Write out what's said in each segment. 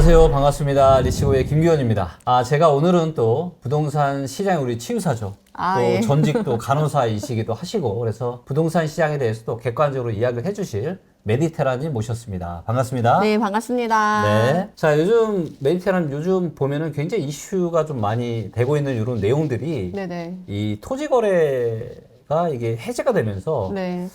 안녕하세요. 반갑습니다. 리치고의 김규현입니다. 아, 제가 오늘은 또 부동산 시장의 우리 치유사죠. 아, 또 예. 전직도 간호사이시기도 하시고 그래서 부동산 시장에 대해서 또 객관적으로 이야기를 해주실 메디테라님 모셨습니다. 반갑습니다. 네, 반갑습니다. 네. 자, 요즘 메디테라님 요즘 보면은 굉장히 이슈가 좀 많이 되고 있는 이런 내용들이 네네. 이 토지 거래가 이게 해제가 되면서 네.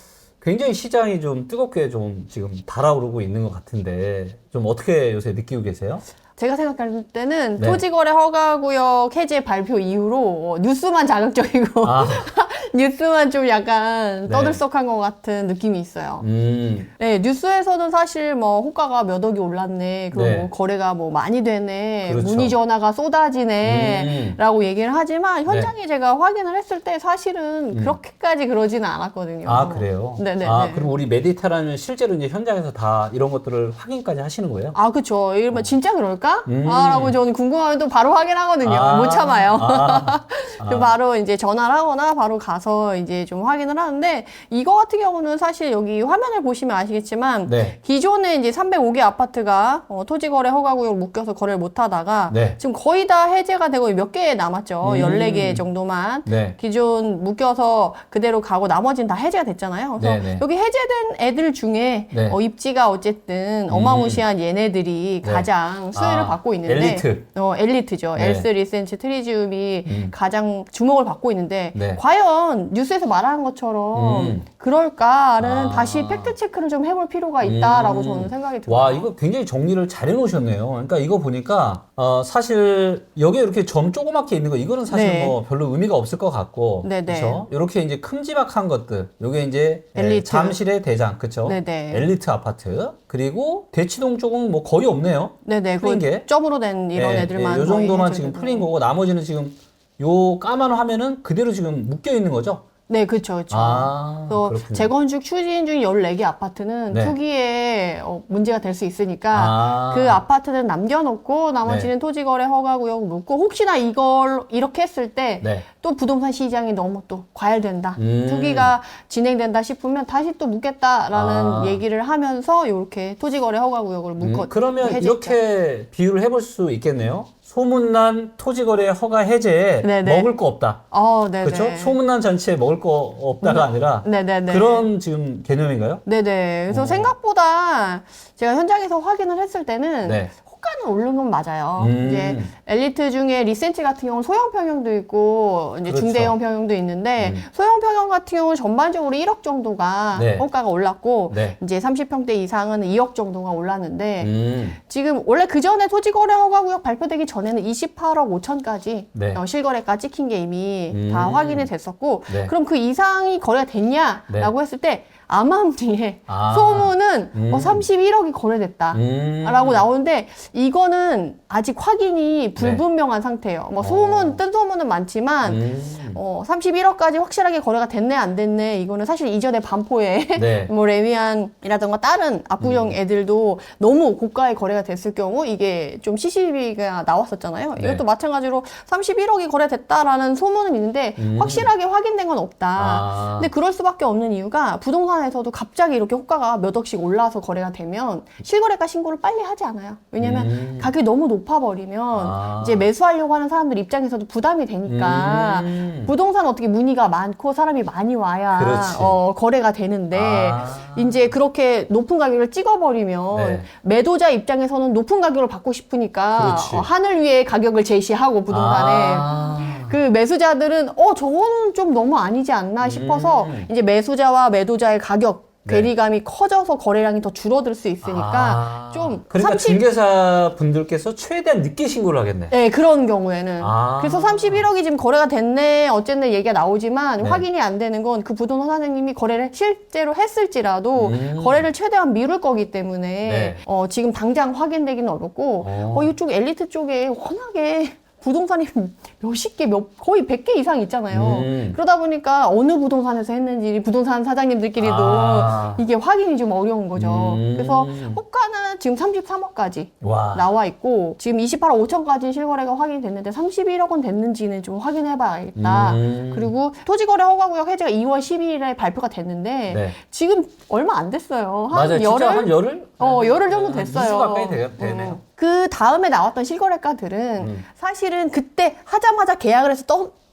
굉장히 시장이 좀 뜨겁게 좀 지금 달아오르고 있는 것 같은데 좀 어떻게 요새 느끼고 계세요? 제가 생각할 때는 네. 토지거래 허가구역 해제 발표 이후로 어, 뉴스만 자극적이고 아, 뉴스만 좀 약간 네. 떠들썩한 것 같은 느낌이 있어요. 음, 네, 뉴스에서는 사실 뭐 호가가 몇 억이 올랐네, 그리고 네. 뭐 거래가 뭐 많이 되네, 그렇죠. 문의 전화가 쏟아지네, 음. 라고 얘기를 하지만 현장에 제가 확인을 했을 때 사실은 음. 그렇게까지 그러지는 않았거든요. 아 그래요? 네네. 아 그럼 우리 메디테라는 실제로 이제 현장에서 다 이런 것들을 확인까지 하시는 거예요? 아, 그쵸. 이러면 진짜 그럴까? 음. 아, 라고 저는 궁금하면 또 바로 확인하거든요. 아, 못 참아요. 아, 그 바로 이제 전화를 하거나 바로 가서 이제 좀 확인을 하는데 이거 같은 경우는 사실 여기 화면을 보시면 아시겠지만 네. 기존에 이제 305개 아파트가 어, 토지거래 허가구역 묶여서 거래를 못 하다가 네. 지금 거의 다 해제가 되고 몇 개 남았죠. 음. 14개 정도만. 네. 기존 묶여서 그대로 가고 나머지는 다 해제가 됐잖아요. 그래서 네네. 여기 해제된 애들 중에 네. 어, 입지가 어쨌든 어마무시한 얘네들이 네. 가장 수 혜를 아, 받고 있는데 엘리트. 어, 엘리트죠. 네. 엘스 리센치 트리지움이 음. 가장 주목을 받고 있는데 네. 과연 뉴스에서 말하는 것처럼 음. 그럴까는 아. 다시 팩트 체크를 좀 해볼 필요가 있다라고 음. 저는 생각이 들어요. 와 이거 굉장히 정리를 잘 해놓으셨네요. 그러니까 이거 보니까 어, 사실 여기에 이렇게 점 조그맣게 있는 거 이거는 사실 네. 뭐 별로 의미가 없을 것 같고 네네. 그렇죠. 이렇게 이제 큼지막한 것들 요게 이제 에, 엘리트. 잠실의 대장 그렇죠. 네네. 엘리트 아파트 그리고 대치동 쪽은 뭐 거의 없네요. 네네, 풀린 그 게? 점으로 된 이런 예, 애들만 예, 요 정도만 지금. 풀린 거고 나머지는 지금 요 까만 화면은 그대로 지금 묶여 있는 거죠. 네, 그렇죠, 그렇죠. 아또 그렇군요. 재건축 추진 중인 14개 아파트는 네. 투기에 어, 문제가 될 수 있으니까 아. 그 아파트는 남겨놓고 나머지는 네. 토지거래 허가구역 묻고 혹시나 이걸 이렇게 했을 때 또 네. 부동산 시장이 너무 또 과열된다. 음. 투기가 진행된다 싶으면 다시 또 묻겠다라는 아. 얘기를 하면서 이렇게 토지거래 허가구역을 묶어 음, 그러면 해제했죠. 이렇게 비유를 해볼 수 있겠네요. 소문난 토지거래 허가 해제에 네네. 먹을 거 없다. 어, 네네. 그렇죠? 소문난 잔치에 먹을 거 없다가 아니라 네네네. 그런 지금 개념인가요? 네네. 그래서 어. 생각보다 제가 현장에서 확인을 했을 때는 네. 호가는 오른 건 맞아요. 음. 이제 엘리트 중에 리센치 같은 경우는 소형 평형도 있고 이제 그렇죠. 중대형 평형도 있는데 음. 소형 평형 같은 경우는 전반적으로 1억 정도가 네. 호가가 올랐고 네. 이제 30평대 이상은 2억 정도가 올랐는데 음. 지금 원래 그 전에 토지거래 허가구역 발표되기 전에는 28억 5천까지 네. 어, 실거래가 찍힌 게 이미 음. 다 확인이 됐었고 네. 그럼 그 이상이 거래가 됐냐라고 했을 때 아마운디에 아. 소문은 음. 어, 31억이 거래됐다. 음. 라고 나오는데 이거는 아직 확인이 불분명한 상태예요. 뭐 소문 뜬 소문은 많지만 네. 음. 어, 31억까지 확실하게 거래가 됐네 안 됐네 이거는 사실 이전에 반포에 네. 뭐 레미안이라던가 다른 압구정 애들도 너무 고가의 거래가 됐을 경우 이게 좀 CCTV가 나왔었잖아요. 네. 이것도 마찬가지로 31억이 거래됐다라는 소문은 있는데 음. 확실하게 확인된 건 없다. 아. 근데 그럴 수밖에 없는 이유가 부동산 에서도 갑자기 이렇게 호가가 몇 억씩 올라서 거래가 되면 실거래가 신고를 빨리 하지 않아요. 왜냐면 음. 가격이 너무 높아 버리면 아. 이제 매수하려고 하는 사람들 입장에서도 부담이 되니까 음. 부동산 어떻게 문의가 많고 사람이 많이 와야 그렇지. 어, 거래가 되는데 아. 이제 그렇게 높은 가격을 찍어 버리면 네. 매도자 입장에서는 높은 가격을 받고 싶으니까 그렇지. 어, 하늘 위에 가격을 제시하고 부동산에 아. 그 매수자들은 어 저거는 좀 너무 아니지 않나 싶어서 음. 이제 매수자와 매도자의 가격 네. 괴리감이 커져서 거래량이 더 줄어들 수 있으니까 아. 좀 그러니까 30 중개사 분들께서 최대한 늦게 신고를 하겠네. 네, 그런 경우에는. 아. 그래서 31억이 지금 거래가 됐네, 어쨌네 얘기가 나오지만 네. 확인이 안 되는 건 그 부동산 사장님이 거래를 실제로 했을지라도 음. 거래를 최대한 미룰 거기 때문에 네. 어, 지금 당장 확인되기는 어렵고 어. 어, 이쪽 엘리트 쪽에 워낙에 부동산이 몇십 개, 몇, 거의 100개 이상 있잖아요. 음. 그러다 보니까 어느 부동산에서 했는지 부동산 사장님들끼리도 아. 이게 확인이 좀 어려운 거죠. 음. 그래서 호가는 지금 33억까지 와. 나와 있고 지금 28억 5천까지 실거래가 확인됐는데 31억 원 됐는지는 좀 확인해봐야겠다. 음. 그리고 토지거래 허가구역 해제가 2월 12일에 발표가 됐는데 네. 지금 얼마 안 됐어요. 한 맞아요. 열흘 한 열흘? 어, 열흘 정도 한 됐어요. 2주 가까이 되, 되네요. 어. 그 다음에 나왔던 실거래가들은 음. 사실은 그때 하자마자 계약을 해서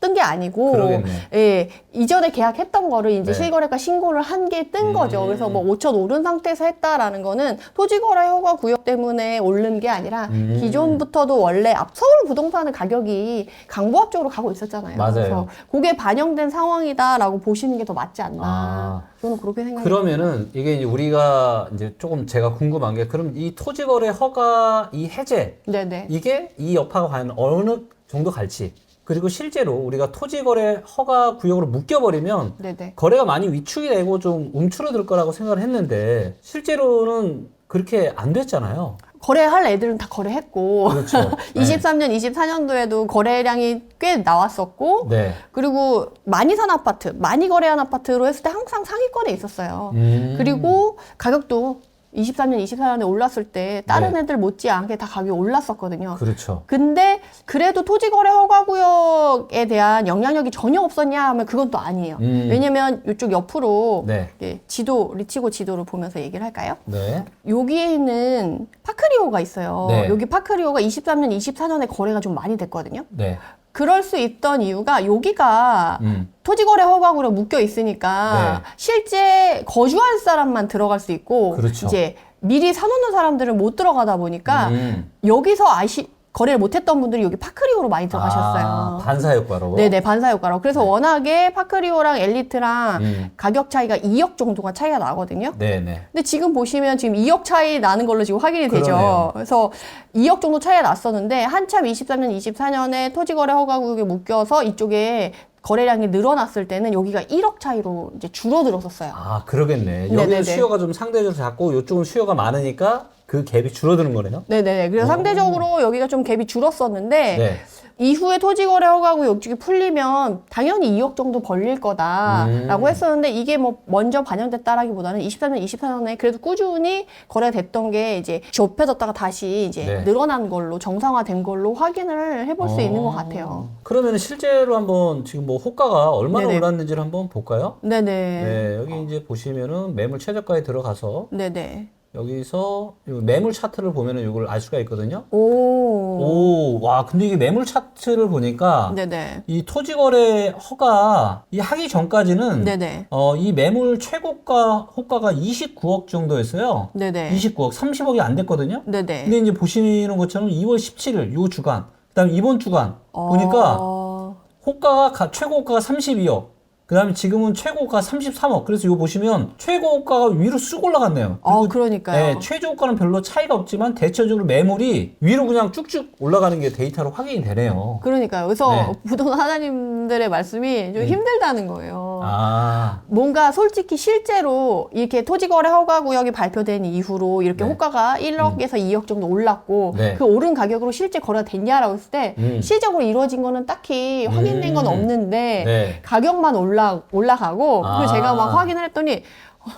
떴, 뜬게 아니고, 그러겠네. 예, 이전에 계약했던 거를 이제 네. 실거래가 신고를 한 게 뜬 음. 거죠. 그래서 뭐 5천 오른 상태에서 했다라는 거는 토지거래 허가 구역 때문에 오른 게 아니라 음. 기존부터도 원래 앞 서울 부동산의 가격이 강보합 쪽으로 가고 있었잖아요. 맞아요. 그래서 그게 반영된 상황이다라고 보시는 게 더 맞지 않나. 아. 저는 그렇게 생각해요. 그러면은 이게 이제 우리가 이제 조금 제가 궁금한 게 그럼 이 토지거래 허가 이 해제 네네. 이게 이 여파가 과연 어느 정도 갈지 그리고 실제로 우리가 토지 거래 허가 구역으로 묶여버리면 네네. 거래가 많이 위축이 되고 좀 움츠러들 거라고 생각을 했는데 실제로는 그렇게 안 됐잖아요. 거래할 애들은 다 거래했고 그렇죠. 네. 23년, 24년도에도 거래량이 꽤 나왔었고 네. 그리고 많이 산 아파트, 많이 거래한 아파트로 했을 때 항상 상위권에 있었어요. 음. 그리고 가격도 23년, 24년에 올랐을 때 다른 네. 애들 못지않게 다 가격이 올랐었거든요. 그렇죠. 근데 그래도 토지거래 허가구역에 대한 영향력이 전혀 없었냐 하면 그건 또 아니에요. 음. 왜냐면 이쪽 옆으로 네. 이렇게 지도, 리치고 지도를 보면서 얘기를 할까요? 네. 여기에는 파크리오가 있어요. 네. 여기 파크리오가 23년, 24년에 거래가 좀 많이 됐거든요. 네. 그럴 수 있던 이유가 여기가 음. 토지거래 허가구로 묶여 있으니까 네. 실제 거주할 사람만 들어갈 수 있고 그렇죠. 이제 미리 사놓는 사람들은 못 들어가다 보니까 음. 여기서 아시 거래를 못했던 분들이 여기 파크리오로 많이 들어가셨어요. 아, 반사 효과로. 네네 반사 효과로. 그래서 워낙에 파크리오랑 엘리트랑 음. 가격 차이가 2억 정도가 차이가 나거든요. 네네. 근데 지금 보시면 지금 2억 차이 나는 걸로 지금 확인이 되죠. 그러네요. 그래서 2억 정도 차이가 났었는데 한참 23년, 24년에 토지거래 허가구역에 묶여서 이쪽에 거래량이 늘어났을 때는 여기가 1억 차이로 이제 줄어들었었어요. 아, 그러겠네. 여기는 네네네. 수요가 좀 상대적으로 작고 이쪽은 수요가 많으니까 그 갭이 줄어드는 거네요. 네네. 그래서 상대적으로 여기가 좀 갭이 줄었었는데 네. 이후에 토지 거래 허가구역 이쪽이 풀리면 당연히 2억 정도 벌릴 거다라고 음. 했었는데 이게 뭐 먼저 반영됐다라기보다는 24년, 24년에 그래도 꾸준히 거래됐던 게 이제 좁혀졌다가 다시 이제 네. 늘어난 걸로 정상화된 걸로 확인을 해볼 수 있는 것 같아요. 그러면 실제로 한번 지금 뭐 호가가 얼마나 네네. 올랐는지를 한번 볼까요? 네네. 네, 여기 이제 보시면은 매물 최저가에 들어가서 네네. 여기서 이 매물 차트를 보면은 이걸 알 수가 있거든요. 오. 오, 와, 근데 이게 매물 차트를 보니까 네네. 이 토지 거래 허가 이 하기 전까지는 네네. 어, 이 매물 최고가 호가가 29억 정도였어요. 네네. 29억, 30억이 안 됐거든요. 네네. 근데 이제 보시는 것처럼 2월 17일 요 주간, 그다음에 이번 주간 보니까 어... 호가가 최고 호가가 32억. 그 다음에 지금은 최고가 33억. 그래서 이거 보시면 최고 호가가 위로 쑥 올라갔네요. 어, 그러니까요. 네, 최저 호가는 별로 차이가 없지만 대체적으로 매물이 위로 그냥 쭉쭉 올라가는 게 데이터로 확인이 되네요. 그러니까요. 그래서 네. 음. 부동산 하나님들의 말씀이 좀 힘들다는 거예요. 아, 뭔가 솔직히 실제로 이렇게 토지거래 허가구역이 발표된 이후로 이렇게 네. 호가가 1억에서 2억 정도 올랐고 네. 그 오른 가격으로 실제 거래가 됐냐라고 했을 때 음. 실적으로 이루어진 거는 딱히 확인된 건 음. 없는데 네. 가격만 올라 올라가고 아. 그리고 제가 막 확인을 했더니 어,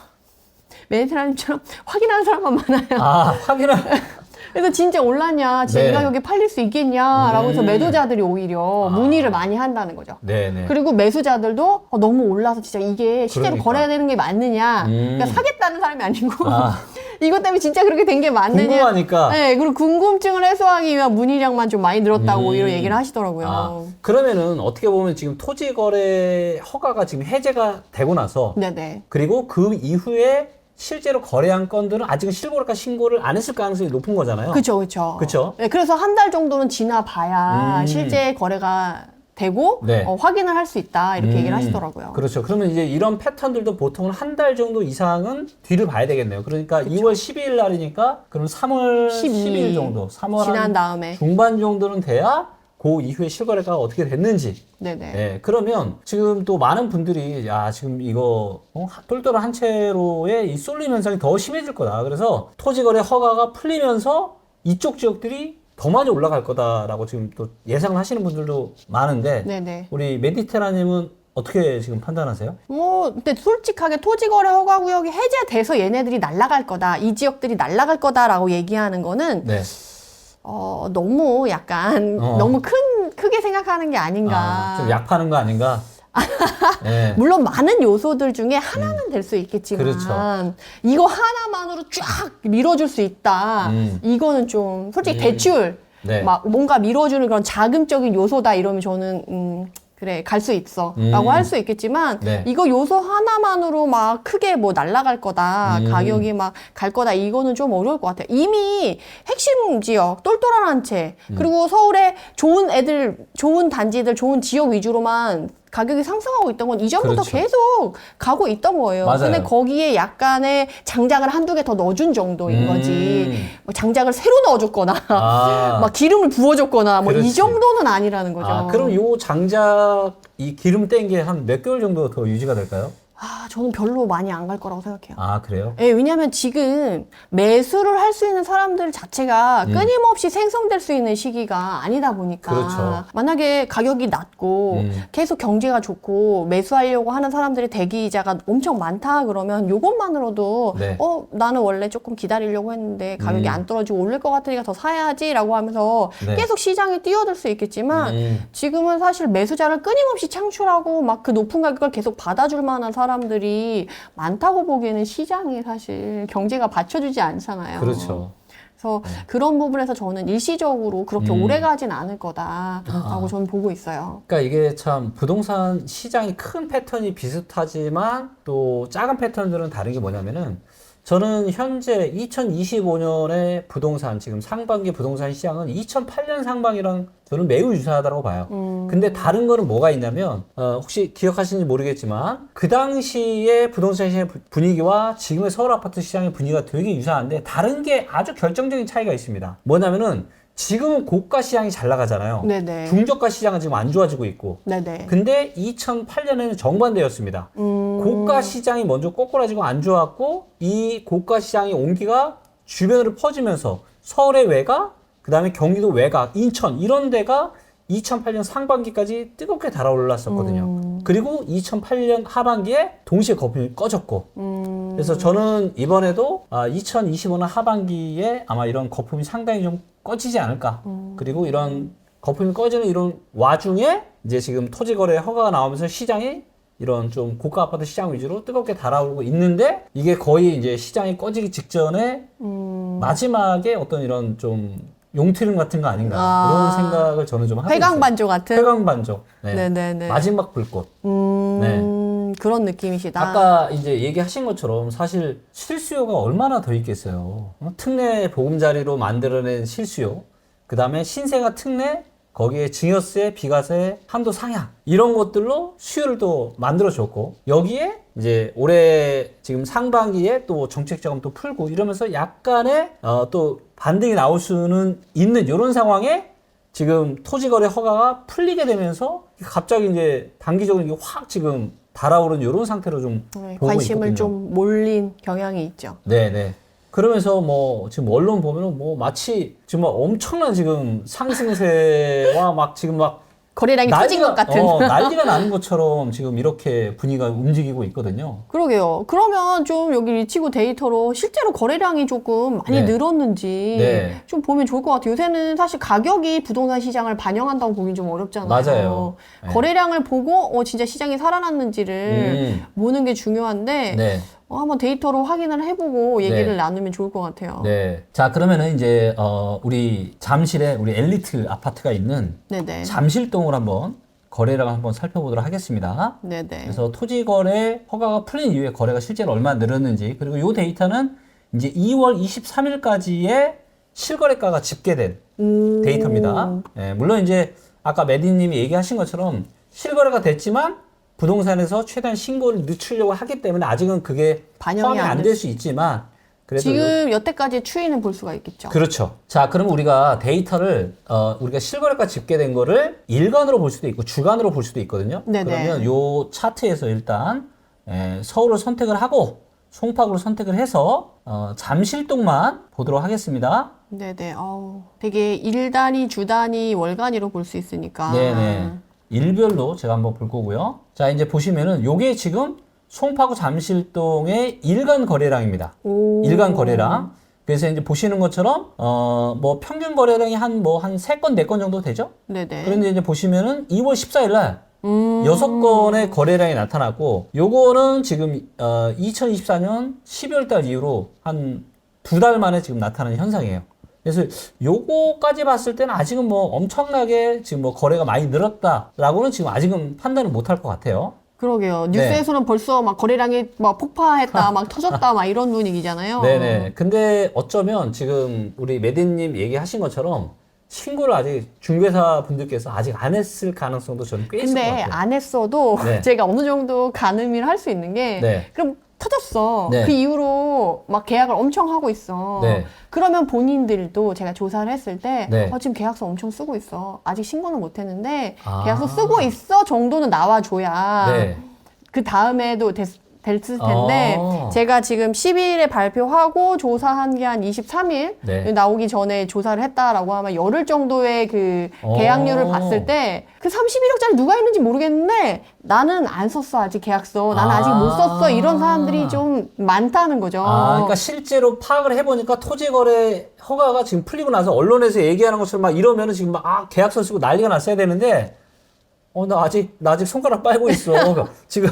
매니저님처럼 확인하는 사람만 많아요. 아, 확인을. 그래서 진짜 올랐냐, 진짜 네. 이 가격에 팔릴 수 있겠냐라고 해서 음. 매도자들이 오히려 아. 문의를 많이 한다는 거죠. 네네. 그리고 매수자들도 어, 너무 올라서 진짜 이게 실제로 그러니까. 거래가 되는 게 맞느냐. 음. 그러니까 사겠다는 사람이 아니고 아, 이것 때문에 진짜 그렇게 된 게 맞느냐. 궁금하니까. 네, 그리고 궁금증을 해소하기 위한 문의량만 좀 많이 늘었다고 음. 이런 얘기를 하시더라고요. 아, 그러면은 어떻게 보면 지금 토지 거래 허가가 지금 해제가 되고 나서 네네. 그리고 그 이후에 실제로 거래한 건들은 아직은 실거래가 신고를 안 했을 가능성이 높은 거잖아요. 그쵸, 그쵸. 그쵸? 네, 그래서 한 달 정도는 지나봐야 음. 실제 거래가 되고 네. 어, 확인을 할 수 있다 이렇게 음, 얘기를 하시더라고요. 그렇죠. 그러면 이제 이런 패턴들도 보통은 한 달 정도 이상은 뒤를 봐야 되겠네요. 그러니까 2월 12일 날이니까 그럼 3월 12일 10일 정도, 3월 지난 한 다음에. 중반 정도는 돼야 그 이후에 실거래가 어떻게 됐는지 네네. 네, 그러면 지금 또 많은 분들이 야 지금 이거 어, 똘똘한 한 채로의 이 쏠림 현상이 더 심해질 거다. 그래서 토지거래 허가가 풀리면서 이쪽 지역들이 더 많이 올라갈 거다라고 지금 또 예상을 하시는 분들도 많은데 네네. 우리 메디테라님은 어떻게 지금 판단하세요? 뭐, 근데 솔직하게 토지거래 허가 구역이 해제돼서 얘네들이 날아갈 거다. 이 지역들이 날아갈 거다라고 얘기하는 거는, 네. 어, 너무 약간, 어. 너무 큰, 크게 생각하는 게 아닌가. 아, 좀 약파는 거 아닌가? 네. 물론 많은 요소들 중에 하나는 될 수 있겠지만, 그렇죠. 이거 하나만으로 쫙 밀어줄 수 있다. 음. 이거는 좀, 솔직히 음. 대출, 네. 막 뭔가 밀어주는 그런 자금적인 요소다 이러면 저는 음 그래 갈 수 있어라고 음. 할 수 있겠지만 네. 이거 요소 하나만으로 막 크게 뭐 날라갈 거다 음. 가격이 막 갈 거다 이거는 좀 어려울 것 같아요 이미 핵심 지역 똘똘한 한채 음. 그리고 서울에 좋은 애들 좋은 단지들 좋은 지역 위주로만 가격이 상승하고 있던 건 이전부터 그렇죠. 계속 가고 있던 거예요. 맞아요. 근데 거기에 약간의 장작을 한두 개 더 넣어준 정도인 음. 거지. 뭐 장작을 새로 넣어줬거나 아. 막 기름을 부어줬거나 뭐 이. 정도는 아니라는 거죠. 아, 그럼 요 장작 이 기름 뗀 게 한 몇 개월 정도 더 유지가 될까요? 아, 저는 별로 많이 안 갈 거라고 생각해요. 아, 그래요? 예, 왜냐면 지금 매수를 할 수 있는 사람들 자체가 끊임없이 생성될 수 있는 시기가 아니다 보니까 음. 그렇죠. 만약에 가격이 낮고 음. 계속 경제가 좋고 매수하려고 하는 사람들이 대기자가 엄청 많다 그러면 요것만으로도 네. 어 나는 원래 조금 기다리려고 했는데 가격이 음. 안 떨어지고 오를 것 같으니까 더 사야지라고 하면서 네. 계속 시장에 뛰어들 수 있겠지만 음. 지금은 사실 매수자를 끊임없이 창출하고 막 그 높은 가격을 계속 받아줄 만한 사람 들이 많다고 보기에는 시장이 사실 경제가 받쳐주지 않잖아요. 그렇죠. 그래서 그런 부분에서 저는 일시적으로 그렇게 음. 오래 가진 않을 거다라고 저는 보고 있어요. 그러니까 이게 참 부동산 시장이 큰 패턴이 비슷하지만 또 작은 패턴들은 다른 게 뭐냐면은 저는 현재 2025년의 부동산 지금 상반기 부동산 시장은 2008년 상반기랑 저는 매우 유사하다고 봐요. 음. 근데 다른 거는 뭐가 있냐면 어, 혹시 기억하시는지 모르겠지만 그 당시의 부동산 시장 부- 분위기와 지금의 서울 아파트 시장의 분위기가 되게 유사한데 다른 게 아주 결정적인 차이가 있습니다. 뭐냐면은 지금은 고가 시장이 잘 나가잖아요. 네네. 중저가 시장은 지금 안 좋아지고 있고. 네네. 근데 2008년에는 정반대였습니다. 음. 고가 시장이 먼저 꼬꾸라지고 안 좋았고 이 고가 시장의 온기가 주변으로 퍼지면서 서울의 외곽, 그다음에 경기도 외곽, 인천 이런 데가 2008년 상반기까지 뜨겁게 달아올랐었거든요. 그리고 2008년 하반기에 동시에 거품이 꺼졌고 음. 그래서 저는 이번에도 아, 2025년 하반기에 아마 이런 거품이 상당히 좀 꺼지지 않을까. 그리고 이런 거품이 꺼지는 이런 와중에 이제 지금 토지거래 허가가 나오면서 시장이 이런 좀 고가 아파트 시장 위주로 뜨겁게 달아오르고 있는데 이게 거의 이제 시장이 꺼지기 직전에 음. 마지막에 어떤 이런 좀 용트름 같은 거 아닌가 아. 이런 생각을 저는 좀 하고 있어요. 회광 반조 같은. 회광반조. 네. 네네네. 마지막 불꽃. 음. 그런 느낌이시다. 아까 이제 얘기하신 것처럼 사실 실수요가 얼마나 더 있겠어요. 어? 특례 보금자리로 만들어낸 실수요. 그 다음에 신세가 특례, 거기에 증여세, 비과세, 한도 상향 이런 것들로 수요를 또 만들어 줬고 여기에 이제 올해 지금 상반기에 또 정책 자금 또 풀고 이러면서 약간의 어, 또 반등이 나올 수는 있는 이런 상황에 지금 토지거래 허가가 풀리게 되면서 갑자기 이제 단기적으로 이게 확 지금 달아오른 이런 상태로 좀 네, 관심을 있거든요. 좀 몰린 경향이 있죠. 네 네. 그러면서 뭐 지금 언론 보면은 뭐 마치 지금 막 엄청난 지금 상승세와 막 지금 막 거래량이 터진 것 같은. 어, 난리가 나는 것처럼 지금 이렇게 분위기가 움직이고 있거든요. 그러게요. 그러면 좀 여기 리치고 데이터로 실제로 거래량이 조금 많이 네. 늘었는지 네. 좀 보면 좋을 것 같아요. 요새는 사실 가격이 부동산 시장을 반영한다고 보긴 좀 어렵잖아요. 맞아요. 네. 거래량을 보고 어 진짜 시장이 살아났는지를 음. 보는 게 중요한데 네. 어, 한번 데이터로 확인을 해보고 얘기를 네. 나누면 좋을 것 같아요. 네. 자, 그러면은 이제 어 우리 잠실에 우리 엘리트 아파트가 있는 네네. 잠실동을 한번 거래량을 한번 살펴보도록 하겠습니다. 네네. 그래서 토지 거래 허가가 풀린 이후에 거래가 실제로 얼마나 늘었는지 그리고 이 데이터는 이제 2월 23일까지의 실거래가가 집계된 오. 데이터입니다. 예, 물론 이제 아까 메디님이 얘기하신 것처럼 실거래가 됐지만 부동산에서 최대한 신고를 늦추려고 하기 때문에 아직은 그게 반영이 포함이 안 안 될 수 있지만 그래도 지금 여태까지의 추이는 볼 수가 있겠죠. 그렇죠. 자, 그럼 우리가 데이터를 어, 우리가 실거래가 집계된 거를 일간으로 볼 수도 있고 주간으로 볼 수도 있거든요. 네네. 그러면 요 차트에서 일단 에, 서울을 선택을 하고 송파구를 선택을 해서 어, 잠실동만 보도록 하겠습니다. 네네. 어우, 되게 일 단위, 주 단위, 월 단위로 볼 수 있으니까. 네네. 일별로 제가 한번 볼 거고요. 자, 이제 보시면은 요게 지금 송파구 잠실동의 일간 거래량입니다. 오. 일간 거래량. 그래서 이제 보시는 것처럼 어 뭐 평균 거래량이 한 뭐 한 세 건 네 건 정도 되죠? 네네. 그런데 이제 보시면은 2월 14일 날 음. 여섯 건의 거래량이 나타났고 요거는 지금 어 2024년 12월 달 이후로 한 두 달 만에 지금 나타나는 현상이에요. 그래서 요거까지 봤을 때는 아직은 뭐 엄청나게 지금 뭐 거래가 많이 늘었다라고는 지금 아직은 판단을 못 할 것 같아요. 그러게요. 뉴스에서는 벌써 막 거래량이 막 폭파했다, 막 터졌다, 막 이런 분위기잖아요. 네네. 근데 어쩌면 지금 우리 매디님 얘기하신 것처럼 신고를 아직 중개사 분들께서 아직 안 했을 가능성도 저는 꽤 있을 것 근데 같아요. 안 했어도 네. 제가 어느 정도 가늠을 할 수 있는 게 네. 그럼 터졌어. 네. 그 이후로 막 계약을 엄청 하고 있어. 네. 그러면 본인들도 제가 조사를 했을 때 네. 어, 지금 계약서 엄청 쓰고 있어. 아직 신고는 못 했는데 아. 계약서 쓰고 있어 정도는 나와줘야 네. 그 다음에도 됐, 됐을 텐데 어. 제가 지금 12일에 발표하고 조사한 게 한 23일 네. 나오기 전에 조사를 했다라고 하면 열흘 정도의 그 어. 계약률을 봤을 때 그 31억짜리 누가 있는지 모르겠는데 나는 안 썼어 아직 계약서 나는 아. 아. 직 못 썼어 이런 사람들이 좀 많다는 거죠. 아, 그러니까 실제로 파악을 해보니까 토지거래 허가가 지금 풀리고 나서 언론에서 얘기하는 것처럼 막 이러면은 지금 막 아, 계약서 쓰고 난리가 났어야 되는데 어, 나 아직, 나 아직 손가락 빨고 있어. 그러니까 지금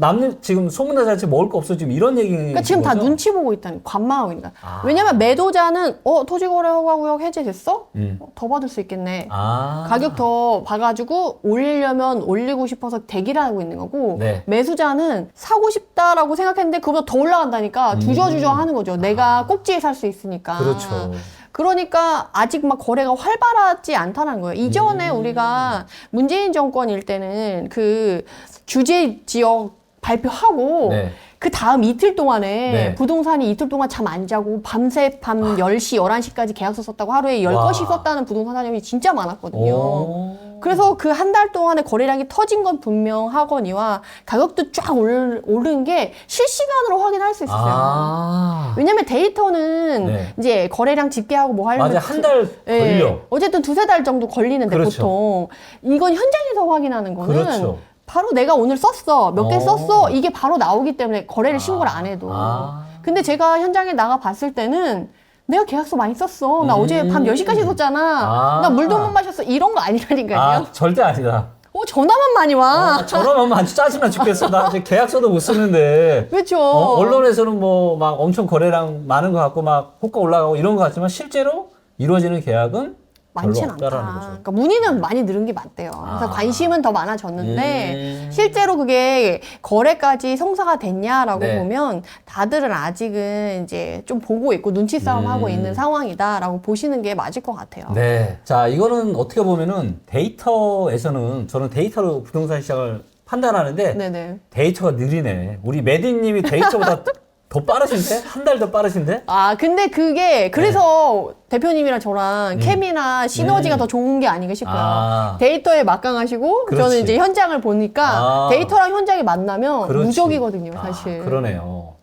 남는, 지금 소문나 자체 먹을 거 없어. 지금 이런 얘기. 그러니까 지금 다 눈치 보고 있다는 관망하고 있는 거야. 아. 왜냐면 매도자는 어 토지거래 허가구역 해제됐어? 음. 어, 더 받을 수 있겠네. 아. 가격 더 봐가지고 올리려면 올리고 싶어서 대기를 하고 있는 거고 네. 매수자는 사고 싶다라고 생각했는데 그보다 더 올라간다니까 주저주저 하는 거죠. 내가 꼭지에 살 수 있으니까. 음. 아. 그렇죠. 그러니까 아직 막 거래가 활발하지 않다는 거예요. 이전에 음. 우리가 문재인 정권일 때는 그 규제 지역 발표하고 네. 그 다음 이틀 동안에 네. 부동산이 이틀 동안 잠 안 자고 밤새 밤 10시, 11시까지 계약서 썼다고 하루에 와. 10건씩 썼다는 부동산 사장님이 진짜 많았거든요. 오. 그래서 그 한 달 동안에 거래량이 터진 건 분명하거니와 가격도 쫙 올, 오른 게 실시간으로 확인할 수 있었어요. 아. 왜냐면 데이터는 네. 이제 거래량 집계하고 뭐 하려면 맞아. 한달 예, 걸려. 어쨌든 두세 달 정도 걸리는데 그렇죠. 보통 이건 현장에서 확인하는 거는 그렇죠. 바로 내가 오늘 썼어 몇 개 어. 썼어 이게 바로 나오기 때문에 거래를 신고를 안 해도 아. 근데 제가 현장에 나가 봤을 때는 내가 계약서 많이 썼어 나 음. 어제 밤 10시까지 썼잖아 아. 나 물도 못 마셨어 이런 거 아니라니까요 아, 절대 아니다. 어 전화만 많이 와 아, 저러면 아주 짜증나 죽겠어. 나 이제 계약서도 못 쓰는데. 그렇죠 어, 언론에서는 뭐 막 엄청 거래량 많은 것 같고 막 호가 올라가고 이런 것 같지만 실제로 이루어지는 계약은 많지는 없다라는 않다. 거죠. 그러니까 문의는 많이 늘은 게 맞대요. 그래서 아. 관심은 더 많아졌는데 음. 실제로 그게 거래까지 성사가 됐냐라고 네. 보면 다들은 아직은 이제 좀 보고 있고 눈치 싸움 하고 음. 있는 상황이다라고 보시는 게 맞을 것 같아요. 네. 자, 이거는 어떻게 보면은 데이터에서는 저는 데이터로 부동산 시장을 판단하는데 네네. 데이터가 느리네. 우리 매디님이 데이터보다 더 빠르신데? 한 달 더 빠르신데? 아 근데 그게 그래서 대표님이랑 저랑 케미나 시너지가 음. 더 좋은 게 아닌가 싶어요. 아. 데이터에 막강하시고 그렇지. 저는 이제 현장을 보니까 아. 데이터랑 현장이 만나면 그렇지. 무적이거든요, 아, 사실. 그러네요.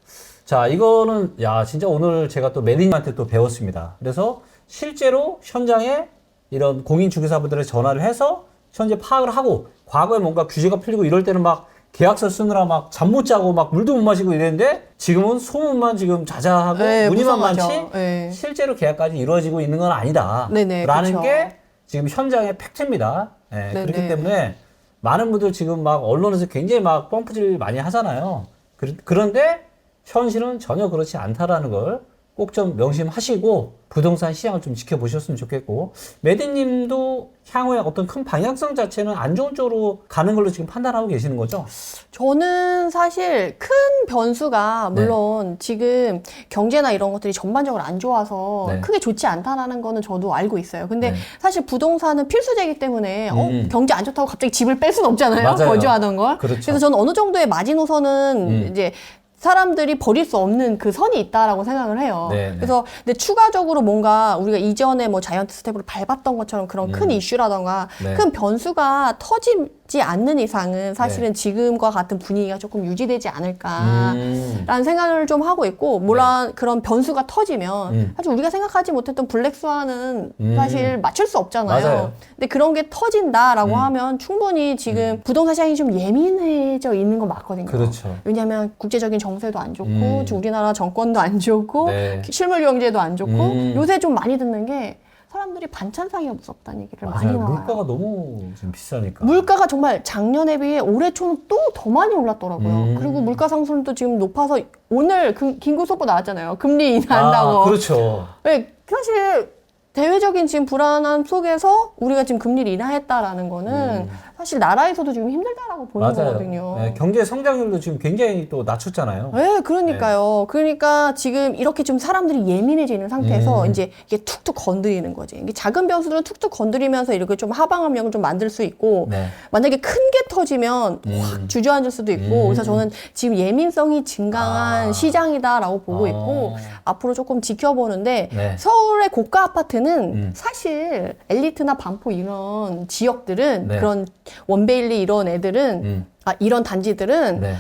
자, 이거는 야 진짜 오늘 제가 또 매니저한테 또 배웠습니다. 그래서 실제로 현장에 이런 공인 중개사분들에 전화를 해서 현재 파악을 하고 과거에 뭔가 규제가 풀리고 이럴 때는 막 계약서 쓰느라 막 잠 못 자고 막 물도 못 마시고 이랬는데 지금은 소문만 지금 자자하고 네, 문의만. 많지 네. 실제로 계약까지 이루어지고 있는 건 아니다. 네네, 라는 그쵸. 게 지금 현장의 팩트입니다. 예, 네네. 그렇기 때문에 많은 분들 지금 막 언론에서 굉장히 막 펌프질 많이 하잖아요. 그, 그런데 현실은 전혀 그렇지 않다라는 걸 꼭 좀 명심하시고 부동산 시장을 좀 지켜보셨으면 좋겠고 매드님도 향후에 어떤 큰 방향성 자체는 안 좋은 쪽으로 가는 걸로 지금 판단하고 계시는 거죠? 저는 사실 큰 변수가 네. 물론 지금 경제나 이런 것들이 전반적으로 안 좋아서 네. 크게 좋지 않다라는 거는 저도 알고 있어요. 근데 네. 사실 부동산은 필수제이기 때문에 어, 음. 경제 안 좋다고 갑자기 집을 뺄 수는 없잖아요. 맞아요. 거주하던 걸. 그렇죠. 래서 저는 어느 정도의 마지노선은 음. 이제 사람들이 버릴 수 없는 그 선이 있다라고 생각을 해요. 네, 네. 그래서 근데 추가적으로 뭔가 우리가 이전에 뭐 자이언트 스텝으로 밟았던 것처럼 그런 큰 음. 이슈라던가 네. 큰 변수가 터지 지 않는 이상은 사실은 지금과 같은 분위기가 조금 유지되지 않을까. 음. 라는 생각을 좀 하고 있고 물론 그런 변수가 터지면 음. 사실 우리가 생각하지 못했던 블랙스완은 음. 사실 맞출 수 없잖아요. 맞아요. 근데 그런 게 터진다라고 음. 하면 충분히 지금 부동산 시장이 좀 예민해져 있는 건 맞거든요. 그렇죠. 왜냐하면 국제적인 정세도 안 좋고 음. 우리나라 정권도 안 좋고 네. 실물 경제도 안 좋고 음. 요새 좀 많이 듣는 게 사람들이 반찬 사기가 무섭다는 얘기를 많이 맞아요. 나와요. 물가가 너무 지금 비싸니까. 물가가 정말 작년에 비해 올해 초는 또 더 많이 올랐더라고요. 음. 그리고 물가 상승도 지금 높아서 오늘 금- 긴급 속보 나왔잖아요. 금리 인하한다고. 아, 그렇죠. 네, 사실 대외적인 지금 불안함 속에서 우리가 지금 금리를 인하했다라는 거는 음. 사실 나라에서도 지금 힘들다라고 보는 맞아요. 거거든요. 네, 경제 성장률도 지금 굉장히 또 낮췄잖아요. 네, 그러니까요. 그러니까 지금 이렇게 좀 사람들이 예민해지는 상태에서 음. 이제 이게 툭툭 건드리는 거지. 이게 작은 변수들은 툭툭 건드리면서 이렇게 좀 하방 압력을 좀 만들 수 있고 네. 만약에 큰 게 터지면 음. 확 주저앉을 수도 있고 음. 그래서 저는 지금 예민성이 증강한 아. 시장이다라고 보고 어. 있고 앞으로 조금 지켜보는데 네. 서울의 고가 아파트는 음. 사실 엘리트나 반포 이런 지역들은 네. 그런 원베일리 이런 애들은 음. 아 이런 단지들은 네.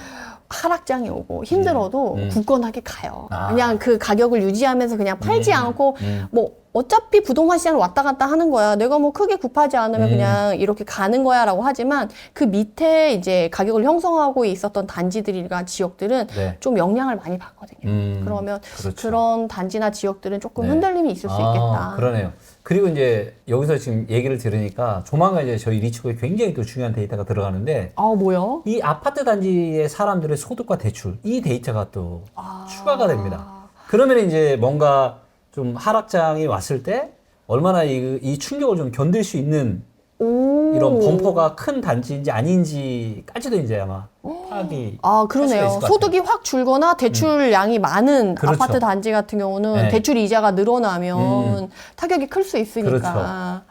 하락장이 오고 힘들어도 음. 굳건하게 가요. 아. 그냥 그 가격을 유지하면서 그냥 팔지 음. 않고 음. 뭐 어차피 부동산 시장을 왔다 갔다 하는 거야. 내가 뭐 크게 급하지 않으면 음. 그냥 이렇게 가는 거야 라고 하지만 그 밑에 이제 가격을 형성하고 있었던 단지들이나 지역들은 네. 좀 영향을 많이 받거든요. 음. 그러면 그렇죠. 그런 단지나 지역들은 조금 네. 흔들림이 있을 수 아, 있겠다. 그러네요. 그리고 이제 여기서 지금 얘기를 들으니까 조만간 이제 저희 리치코에 굉장히 또 중요한 데이터가 들어가는데 아 뭐요? 이 아파트 단지의 사람들의 소득과 대출 이 데이터가 또 아. 추가가 됩니다. 그러면 이제 뭔가 좀 하락장이 왔을 때 얼마나 이, 이 충격을 좀 견딜 수 있는 오. 이런 범퍼가 큰 단지인지 아닌지까지도 이제 아마 파악이 아, 그러네요. 소득이 확 줄거나 대출량이 많은 그렇죠. 아파트 단지 같은 경우는 네. 음. 대출 이자가 늘어나면 타격이 클 수 있으니까.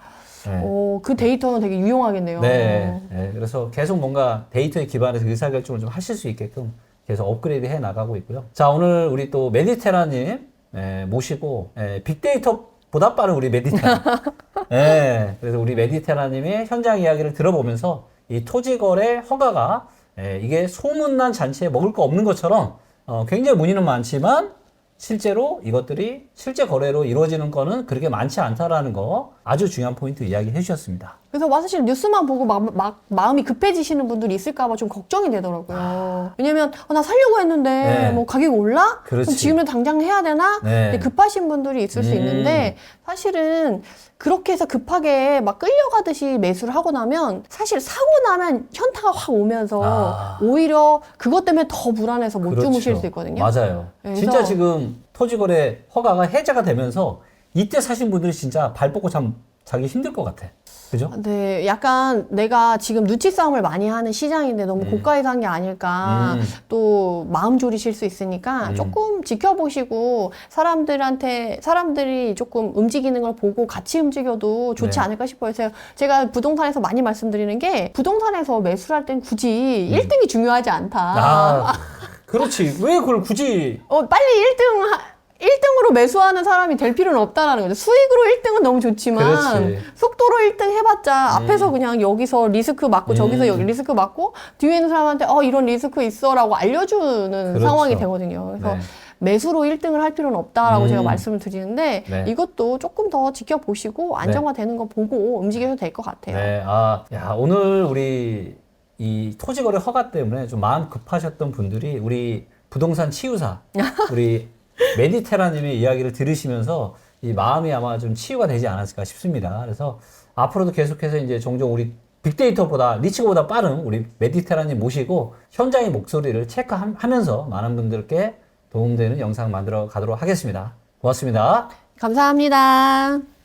네. 오, 그 데이터는 되게 유용하겠네요. 네, 네. 그래서 계속 뭔가 데이터에 기반해서 의사결정을 좀 하실 수 있게끔 계속 업그레이드 해 나가고 있고요. 자, 오늘 우리 또 메디테라님 예, 모시고 예, 빅데이터보다 빠른 우리 메디테라. 예, 그래서 우리 메디테라님의 현장 이야기를 들어보면서 이 토지거래 허가가 예, 이게 소문난 잔치에 먹을 거 없는 것처럼 어, 굉장히 문의는 많지만 실제로 이것들이 실제 거래로 이루어지는 거는 그렇게 많지 않다라는 거 아주 중요한 포인트 이야기해 주셨습니다. 그래서 와 사실 뉴스만 보고 막, 막 마음이 급해지시는 분들이 있을까봐 좀 걱정이 되더라고요. 왜냐면 어, 나 살려고 했는데 네. 뭐 가격이 올라? 그렇지. 그럼 지금은 당장 해야 되나? 네. 급하신 분들이 있을 수 음. 있는데 사실은 그렇게 해서 급하게 막 끌려가듯이 매수를 하고 나면 사실 사고 나면 현타가 확 오면서 아. 오히려 그것 때문에 더 불안해서 못 그렇죠. 주무실 수 있거든요. 맞아요. 네, 진짜 지금 토지거래 허가가 해제가 되면서 이때 사신 분들이 진짜 발 뻗고 참 자기 힘들 것 같아. 그죠? 네, 약간 내가 지금 눈치 싸움을 많이 하는 시장인데 너무 고가에서 한 게 아닐까. 음. 또 마음 졸이실 수 있으니까 음. 조금 지켜보시고 사람들한테 사람들이 조금 움직이는 걸 보고 같이 움직여도 좋지 네. 않을까 싶어요. 제가, 제가 부동산에서 많이 말씀드리는 게 부동산에서 매수를 할땐 굳이 음. 1등이 중요하지 않다. 아, 그렇지. 왜 그걸 굳이 어, 빨리 1등 하, 1등으로 매수하는 사람이 될 필요는 없다라는 거죠. 수익으로 1등은 너무 좋지만 그렇지. 음. 속도로 1등 해봤자 앞에서 그냥 여기서 리스크 맞고 저기서 음. 여기 리스크 맞고 뒤에 있는 사람한테 어 이런 리스크 있어라고 알려주는 그렇죠. 상황이 되거든요. 그래서 네. 매수로 1등을 할 필요는 없다라고 음. 제가 말씀을 드리는데 네. 이것도 조금 더 지켜보시고 안정화되는 거 보고 움직여도 될 것 같아요. 네, 아, 야, 오늘 우리 이 토지거래 허가 때문에 좀 마음 급하셨던 분들이 우리 부동산 치유사, 우리 메디테라님의 이야기를 들으시면서 이 마음이 아마 좀 치유가 되지 않았을까 싶습니다. 그래서 앞으로도 계속해서 이제 종종 우리 빅데이터보다 리치고보다 빠른 우리 메디테라님 모시고 현장의 목소리를 체크하면서 많은 분들께 도움되는 영상 만들어 가도록 하겠습니다. 고맙습니다. 감사합니다.